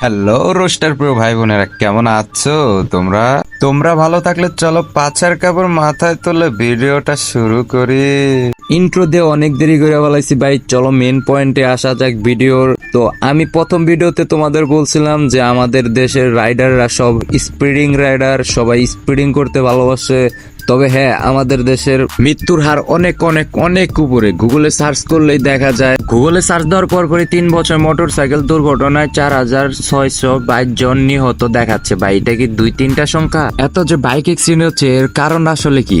Hello roaster প্রিয় ভাই বোনেরা কেমন আছো তোমরা? তোমরা ভালো থাকলে চলো পাচার কাপড় মাথায় তুলে ভিডিওটা শুরু করি। ইন্ট্রো দিয়ে অনেক দেরি করে বলাইছি ভাই। চলো মেন পয়েন্টে আসা যাক ভিডিওর। তো আমি প্রথম ভিডিওতে তোমাদের বলছিলাম যে আমাদের দেশের রাইডাররা সব স্পিডিং রাইডার সবাই স্পিডিং করতে ভালোবাসে। তবে হ্যাঁ আমাদের দেশের মৃত্যুর হার অনেক অনেক অনেক উপরে। গুগলে সার্চ করলেই দেখা যায়। গুগলে সার্চ দেওয়ার পর পরই তিন বছর মোটর সাইকেল দুর্ঘটনায় চার হাজার ছয়শো বাইশ জন নিহত দেখাচ্ছে। ভাই, এটা কি দুই তিনটা সংখ্যা? এত যে বাইক অ্যাক্সিডেন্ট হচ্ছে, এর কারণ আসলে কি?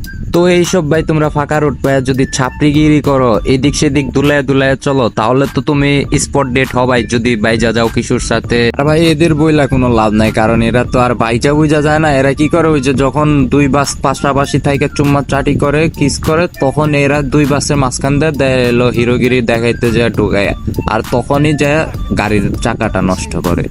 তো এইসব ভাই তোমরা ফাঁকা রোড পায় যদি ছাপড়িগিরি করো, এদিক সেদিক দুলায় দুলায় চলো, তাহলে তো তুমি স্পট ডেট হবাই যদি বাইজা যাও কিশোর সাথে। আর ভাই এদের বইলা কোনো লাভ নাই, কারণ এরা তো আর বাইজা বুঝা যায় না, এরা কি করে ওই যে যখন দুই বাস পাশাপাশি থাকে চুম্মা চাটি করে, কিস করে, তখন এরা দুই বাসের মাঝখান দিয়ে দেয় এলো হিরোগিরি দেখাইতে যায় ঢুকায় আর তখনই যায় গাড়ির চাকাটা নষ্ট করে।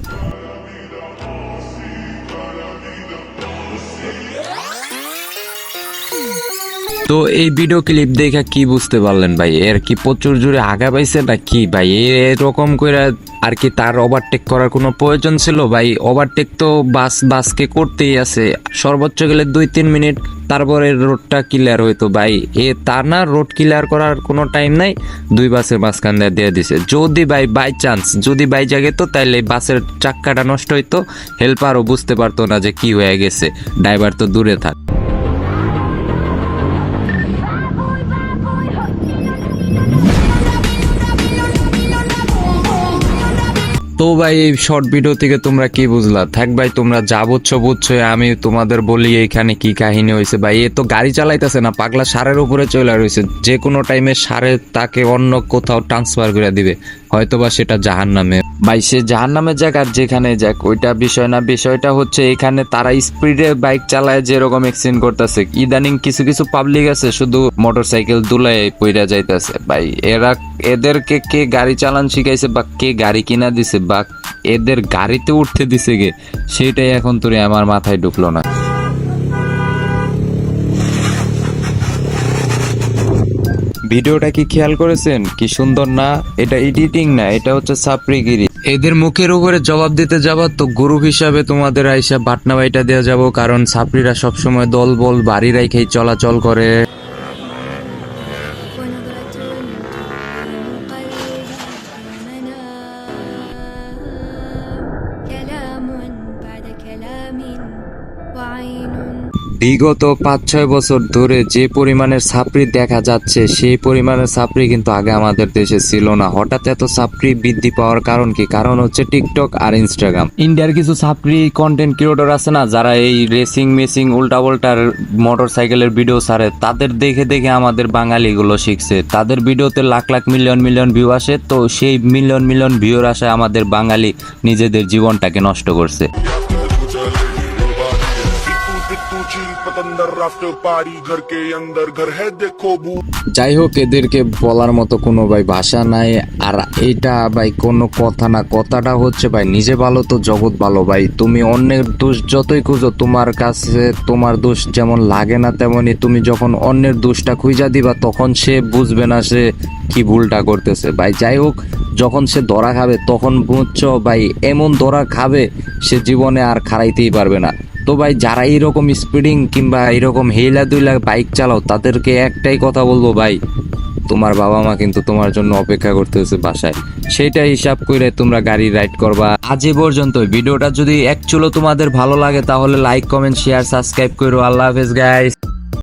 তো এই ভিডিও ক্লিপ দেখে কি বুঝতে পারলেন ভাই? এর কি প্রচুর জোরে আগা পাইছে না কি ভাই? এরকম করে আর কি তার ওভারটেক করার কোনো প্রয়োজন ছিল? ভাই ওভারটেক তো বাস, বাসকে করতেই আছে। সর্বোচ্চ গেলে দুই, তিন মিনিট, তারপরে রোডটা ক্লিয়ার হইতো ভাই। এ তার না রোড ক্লিয়ার করার কোনো টাইম নাই, দুই বাসের মাঝখান দিয়ে দিয়ে দিছে। যদি ভাই বাই চান্স যদি বাই জাগে তো, তাইলে বাসের চাক্কাটা নষ্ট হইতো। হেল্পারও বুঝতে পারতো না যে কি হয়ে গেছে। ড্রাইভার তো দূরে থাক। তো ভাই, এই শর্ট ভিডিও থেকে তোমরা কি বুঝলা? থাক ভাই, তোমরা যা বুঝছ বুঝছ, আমি তোমাদের বলি এইখানে কি কাহিনী হয়েছে ভাই, এ তো গাড়ি চালাইতেছে না, পাগলা সারের উপরে চলে রয়েছে যে কোনো টাইমে সারে তাকে অন্য কোথাও ট্রান্সফার করে দিবে, হয়তোবা সেটা জাহান নামে ভাই, সে জাহান নামে যাক আর যেখানে যাক, ওইটা বিষয় না, বিষয়টা হচ্ছে এখানে তারা স্পিডে বাইক চালায় যেরকম অ্যাক্সিডেন্ট করতেছে। ইদানিং কিছু কিছু পাবলিক আছে, শুধু মোটরসাইকেল দুলায় পইরা যাইতেছে। ভাই, এরা, এদেরকে কে গাড়ি চালান শিখাইছে বা কে গাড়ি কিনা দিছে বা এদের গাড়িতে উঠতে দিছে গে সেটাই এখন তোরে আমার মাথায় ঢুকলো না। ভিডিওটা কি খেয়াল করেছেন? কি সুন্দর না? এটা এডিটিং না এটা হচ্ছে সাপড়িগিরি এদের মুখের উপরে জবাব দিতে যাবা তো গুরু হিসাবে তোমাদের আইসা বাটনা বাইটা দেওয়া যাব কারণ সাপড়িরা সবসময় দল বল বাড়ি রাইখেই চলাচল করে। বিগত পাঁচ ছয় বছর ধরে যে পরিমাণের ছাপড়ি দেখা যাচ্ছে সেই পরিমাণের ছাপড়ি কিন্তু আগে আমাদের দেশে ছিল না। হঠাৎ এত ছাপড়ি বৃদ্ধি পাওয়ার কারণ কি? কারণ হচ্ছে টিকটক আর ইনস্টাগ্রাম। ইন্ডিয়ার কিছু ছাপড়ি কন্টেন্ট ক্রিয়েটর আছে না যারা এই রেসিং মেসিং উল্টা উল্টার মোটর সাইকেলের ভিডিও ছাড়ে তাদের দেখে দেখে আমাদের বাঙালিগুলো শিখছে। তাদের ভিডিওতে lakh lakh million million view আসে তো সেই মিলিয়ন মিলিয়ন ভিউর আশায় আমাদের বাঙালি নিজেদের জীবনটাকে নষ্ট করছে। যাই হোক, এদেরকে বলার মতো কোনো ভাই ভাষা নাই। আর এটা ভাই কোনো কথা না, কথাটা হচ্ছে ভাই, নিজে ভালো তো জগৎ ভালো ভাই। তুমি অন্যের দোষ যতই খুঁজো, তোমার কাছে তোমার দোষ যেমন লাগে না তেমনই তুমি যখন অন্যের দোষটা খুঁজা দিবা, তখন সে বুঝবে না সে কি ভুলটা করতেছে। ভাই, যাই হোক যখন সে ধরা খাবে, তখন বুঝছ ভাই, এমন ধরা খাবে সে জীবনে আর খারাইতেই পারবে না। তো ভাই, যারা এইরকম স্পিডিং কিংবা এরকম হেলা দুইলা বাইক চালাও, তাদেরকে একটাই কথা বলব ভাই, তোমার বাবা মা কিন্তু তোমার জন্য অপেক্ষা করতেছে বাসায়। সেটা হিসাব করে তোমরা গাড়ি রাইড করবা। আজ এ পর্যন্ত, ভিডিওটা যদি একচুলো তোমাদের ভালো লাগে, তাহলে লাইক কমেন্ট শেয়ার সাবস্ক্রাইব করো। আল্লাহ হাফেজ গাইস